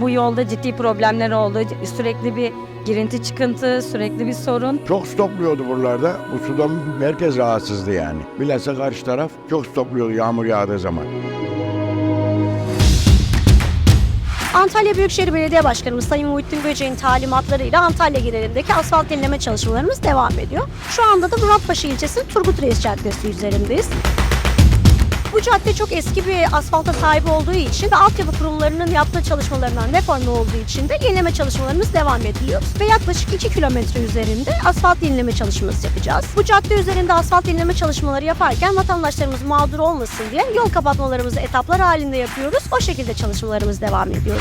Bu yolda ciddi problemler oldu. Sürekli bir girinti çıkıntı, sürekli bir sorun. Çok stopluyordu buralarda. Bu sudan merkez rahatsızdı yani. Bilhassa karşı taraf çok stopluyordu yağmur yağdığı zaman. Antalya Büyükşehir Belediye Başkanımız Sayın Muhittin Böceğin talimatlarıyla Antalya genelindeki asfalt yenileme çalışmalarımız devam ediyor. Şu anda da Muratpaşa ilçesi Turgut Reis Caddesi üzerindeyiz. Bu cadde çok eski bir asfalta sahip olduğu için ve altyapı kurumlarının yaptığı çalışmalarından deforme olduğu için de yenileme çalışmalarımız devam ediliyor. Ve yaklaşık 2 kilometre üzerinde asfalt yenileme çalışması yapacağız. Bu cadde üzerinde asfalt yenileme çalışmaları yaparken vatandaşlarımız mağdur olmasın diye yol kapatmalarımızı etaplar halinde yapıyoruz. O şekilde çalışmalarımız devam ediyor.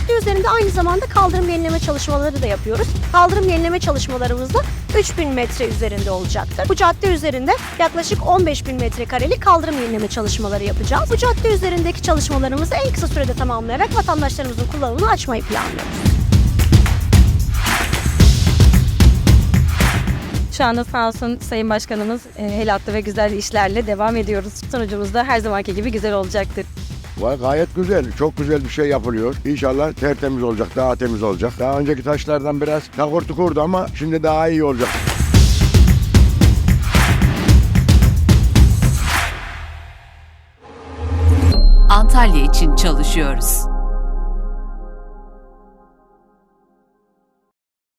Cadde üzerinde aynı zamanda kaldırım yenileme çalışmaları da yapıyoruz. Kaldırım yenileme çalışmalarımız da 3000 metre üzerinde olacaktır. Bu cadde üzerinde yaklaşık 15 bin metrekarelik kaldırım yenileme çalışmaları yapacağız. Bu cadde üzerindeki çalışmalarımızı en kısa sürede tamamlayarak vatandaşlarımızın kullanımını açmayı planlıyoruz. Şu anda sağ olsun Sayın Başkanımız e, el ve güzel işlerle devam ediyoruz. Sonucumuz da her zamanki gibi güzel olacaktır. Vay gayet güzel. Çok güzel bir şey yapılıyor. İnşallah tertemiz olacak, daha temiz olacak. Daha önceki taşlardan biraz takur tukurdu ama şimdi daha iyi olacak. Antalya için çalışıyoruz.